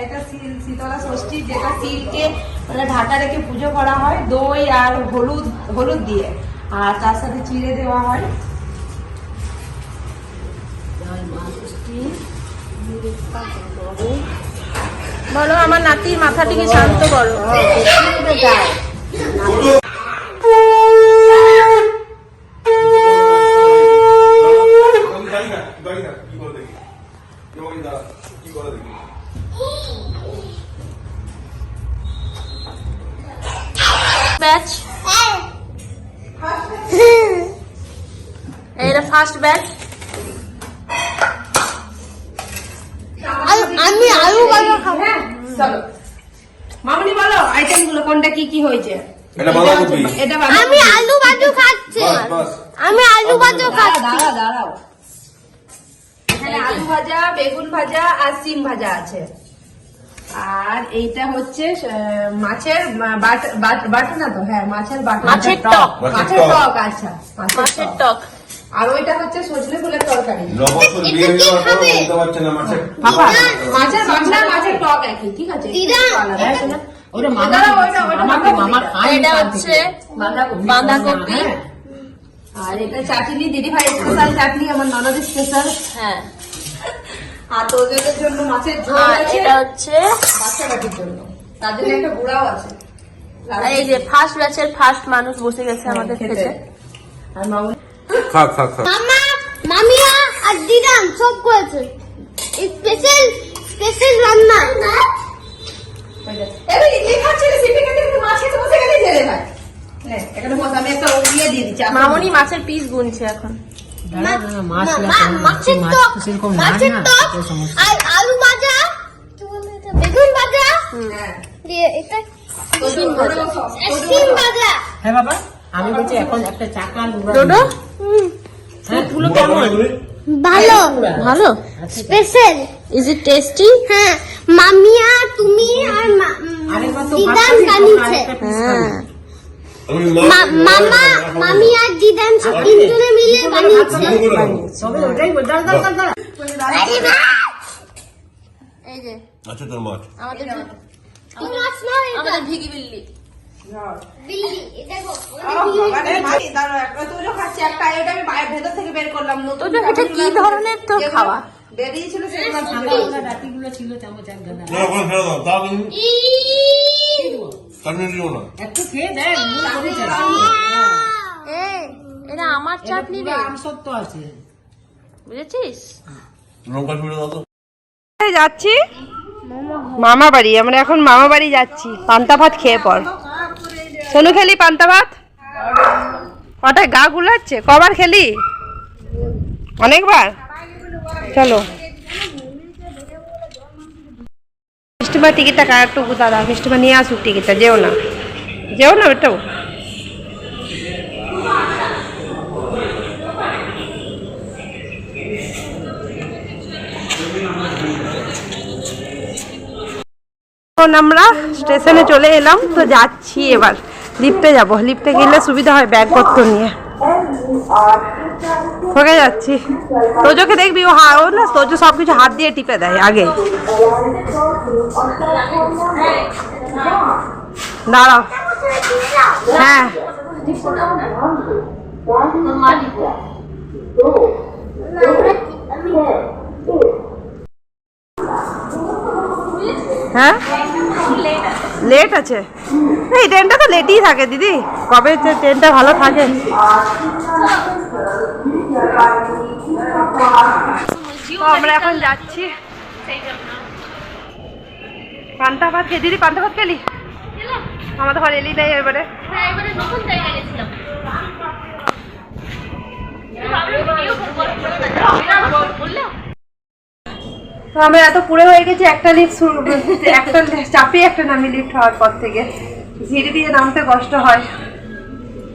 এটা শীতলা ষষ্ঠী যেটা শিলকে মানে ঢাকা রেখে পুজো করা হয় দই আর হলুদ হলুদ দিয়ে। আর তার সাথে চিড়ে দেওয়া হয়। বলো আমার নাতির মাথাটিকে শান্ত করো আমি জানি না জানি না কি করে দেখি তোমাকে দাঁড়া কি করে দেখি ব্যাচ এটা ফার্স্ট ব্যাচ আমি আলু ভাজা খাব। হ্যাঁ চলো। মামনি বলো আইটেমগুলো কোনটা কি কি হয়েছে? এটা বাঁধাকপি। এটা আমি আলু ভাজা খাচ্ছি। আমি আলু ভাজা খাচ্ছি। দাঁড়াও, দাঁড়াও। এখানে আলু ভাজা বেগুন ভাজা আর সিম ভাজা আছে। আর এইটা হচ্ছে আহ, মাছের বাট- বাট- বাটা না তো হ্যাঁ মাছের বাটা মাছের টক। মাছের টক। আচ্ছা মাছের টক। আর ওইটা হচ্ছে সজনে ফুলের তরকারি। ন বিয়ে কি পর বলতে পারছে না মাছের বাবা মাছের বাটনা মাছের টক। একই ঠিক আছে? দিদা, একটু আলাদা। এটা- ওটা মামা দাঁড়াও, ওইটা- ওইটা বাঁধাকপি। মামা খায় এটা হচ্ছে বাঁধাকপি। বাঁধাকপি। হ্যাঁ। আর এটা চাটনি দিদি ভাই স্পেশাল চাটনি আমার ননদের স্পেশাল হ্যাঁ। আর তোদের জন্য মাছের ঝোল আছে। এটা হচ্ছে বাচ্চা বাটির জন্য। তার জন্য একটা গুড়াও আছে। এই যে ফার্স্ট ব্যাচের ফার্স্ট মানুষ বসে গেছে আমাদের খেতে। খেতে। আর মামু খাক খাক খাক। মামা মামিয়া আর দিদান সব করেছে। স্পেশাল স্পেশাল রান্না। এবার ইডলি খাচ্ছিলে সিপি খেতে কিন্তু মাছ খেতে বসে গেলে জেলে ভাই এখানে বস আমি একটা ইয়ে দিয়ে দিচ্ছি মামনি মাছের পিস গুনছে এখন। আর আলু ভাজা বেগুন ভাজা হ্যাঁ। দিয়ে এটা হ্যাঁ বাবা আমি বলছি এখন একটা চাকা বুড়া কেমন? ভালো। ভালো? স্পেশাল। ইজ ইট টেস্টি হ্যাঁ মামিয়া তুমি আর দিদান piece হ্যাঁ। মামা মামি আর দিদান তিনজনে মিলে বানিয়েছে। তবে ওটাই বল, দাঁড়া, দাঁড়া, দাঁড়া। এই যে। আচ্ছা তোর মাছ। আমাদের আমাদের ভিগি বিল্লি আমার চাটনি আছে বুঝেছিস যাচ্ছি? মামা বাড়ি, আমরা এখন মামা বাড়ি যাচ্ছি। পান্তা ভাত খেয়ে পর সোনু খেলি পান্তা ভাত? কটায় গা গুলাচ্ছে? কবার খেলি? অনেকবার? চলো। মিষ্টিমার টিকিটটা কার একটু দাদা, মিষ্টিমা নিয়ে আসুক টিকিটটা, যেও না। যেও না এখন আমরা স্টেশনে চলে এলাম, তো যাচ্ছি এবার। লিফটে যাব। লিফটে গেলে সুবিধা হয় ব্যাগপত্র নিয়ে। ঠকে যাচ্ছি। তোজোকে দেখবি? ও হা ও না তোজো সব কিছু হাত দিয়ে টিপে দেয়, আগে। দাঁড়াও। হ্যাঁ। হ্যাঁ? লেট আছে। এই ট্রেনটা তো লেটই থাকে, দিদি। কবে ট্রেনটা ভালো থাকে। আমরা এখন যাচ্ছি। পান্তা ভাত খেয়ে, দিদি পান্তা ভাত খেলি? আমাদের ঘরে এলি নাই এবারে। হ্যাঁ নতুন তো আমরা এত পুরে হয়ে গেছি একটা লিফট একটা চাপিয়ে একটা নামি লিফ্ট হওয়ার পর থেকে। সিঁড়ি দিয়ে নামতে কষ্ট হয়।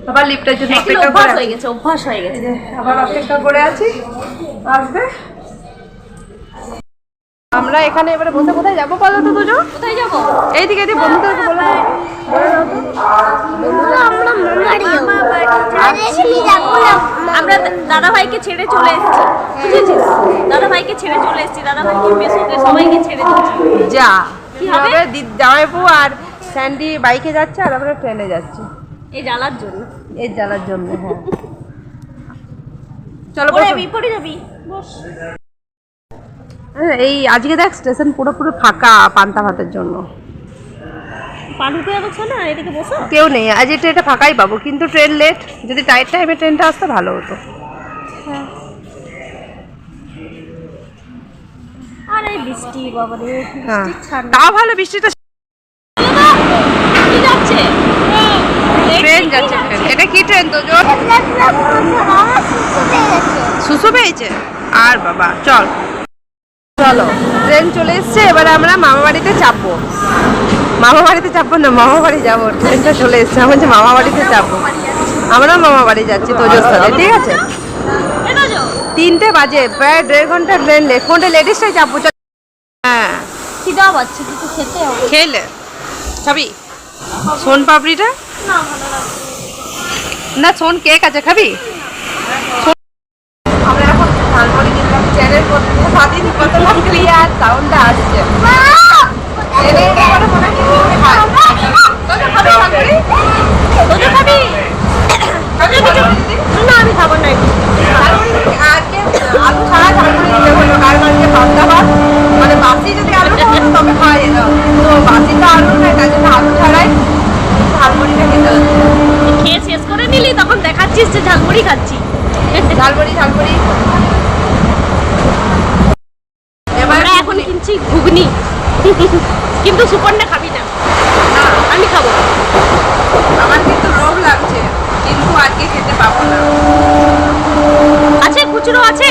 আবার লিফটের জন্য অপেক্ষা করে হয়ে গেছে অভ্যাস হয়ে গেছে। আবার অপেক্ষা করে আছি। আসবে। আমরা এখানে এবারে বসে কোথায় যাব বলো তো দুজন? কোথায় যাব? এইদিকে এদিকে বলে আমরা দাদা ভাইকে ছেড়ে চলে এসেছি। বুঝেছিস? দাদা ভাইকে ছেড়ে চলে এসেছি। দাদা ভাইকে মেসোকে সবাইকে ছেড়ে দিচ্ছি যা কি হবে? আর স্যান্ডি বাইকে যাচ্ছে আর আমরা ট্রেনে যাচ্ছি। এই জ্বালার জন্য। জ্বালার জন্য হ্যাঁ। চলো পড়ে যাবি পড়ে যাবি বস। এই আজকে দেখ স্টেশন পুরো পুরো ফাঁকা পান্তা ভাতের জন্য কেউ নেই আজ এই ট্রেনটা ফাঁকাই পাবো কিন্তু ট্রেন লেট যদি টাইট টাইমে ট্রেনটা আসতে ভালো হতো হ্যাঁ তাও ভালো বৃষ্টিটা ট্রেন যাচ্ছে এটা কি ট্রেন তো সুসু পেয়েছে আর বাবা চল চলো ট্রেন চলে এসছে এবারে আমরা মামা বাড়িতে চাপবো। মামা বাড়িতে চাপবো না মামা বাড়ি যাব। ট্রেনটা চলে এসছে আমার যে মামা বাড়িতে চাপবো। আমরাও মামা বাড়ি যাচ্ছি তোজোর সাথে ঠিক আছে? তিনটে বাজে প্রায় দেড় ঘণ্টা ট্রেন লেট কোনটা লেডিসটাই চাপবো চল। হ্যাঁ। খিদা পাচ্ছে কিছু খেতে খেলে। খাবি? সোন পাপড়িটা? না সোন কেক আছে খাবি শোন- আমরা এখন ঝালমুড়ি নিলাম চ্যানেল করতে স্বাধীন কত ক্লিয়ার সাউন্ডটা আসছে এনে এবারে মনে হয় কিছু খাই। তোকে খাবি ঝালমুড়ি? তোজো খাবি খাবি ঝালমুড়ি? না আমি খাব না একটু ঝালমুড়ি আজকে আলু ছাড়া ঝালমুড়ি দিতে হলো কারণ আজকে পান্তা ভাত মানে বাসি যদি আলু হতো তবে খাওয়া যেত তো বাসি তো আলু নয় তার জন্য আলু ছাড়াই ঝালমুড়িটা খেতে হচ্ছে খেয়ে শেষ করে নিলি তখন তো ঝালমুড়ি খাচ্ছি ঝালমুড়ি ঝালমুড়ি। আমরা এখন কিনছি ঘুগনি। কিন্তু সুপর্ণা খাবি না। আমি খাব। আমার কিন্তু লোভ লাগছে। কিন্তু আজকে খেতে পাবো না। আছে খুচরো আছে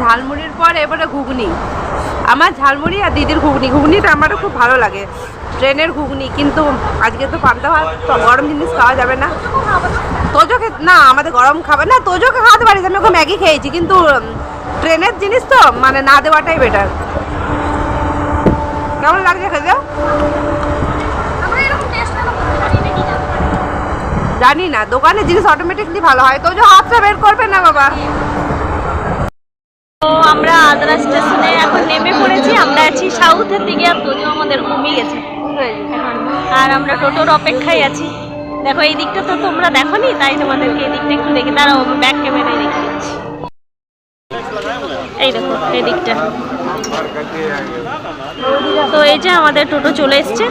ঝালমুড়ির পর এবারে ঘুগনি আমার ঝালমুড়ি আর দিদির ঘুগনি। ঘুগনিটা আমারও খুব ভালো লাগে। ট্রেনের ঘুগনি, কিন্তু আজকে তো পান্তা ভাত গরম জিনিস খাওয়া যাবে না। তোজোকে না, আমাদের গরম খাবে না তোজোকে খাওয়াতে পারিস, আমি ওকে ম্যাগি খেয়েছি, কিন্তু ট্রেনের জিনিস তো মানে না দেওয়াটাই বেটার কেমন লাগছে খেতে? জানি না দোকানের জিনিস অটোমেটিকলি ভালো হয়। তোজো হাতটা বের করবে না বাবা? তো আমরা আদ্রা স্টেশনে এখন নেমে পড়েছি। আমরা আছি সাউথের দিকে আর তোজো আমাদের ঘুমিয়ে গেছে। আর আমরা টোটোর অপেক্ষায় আছি। দেখো, এই দিকটা তো তোমরা দেখোনি, তাই তোমাদেরকে এই দিকটা একটু দেখে দাঁড়াও ব্যাক ক্যামেরায় রেখে দিচ্ছি এই দেখো, এই দিকটা। তো এই যে আমাদের টোটো চলে এসছে।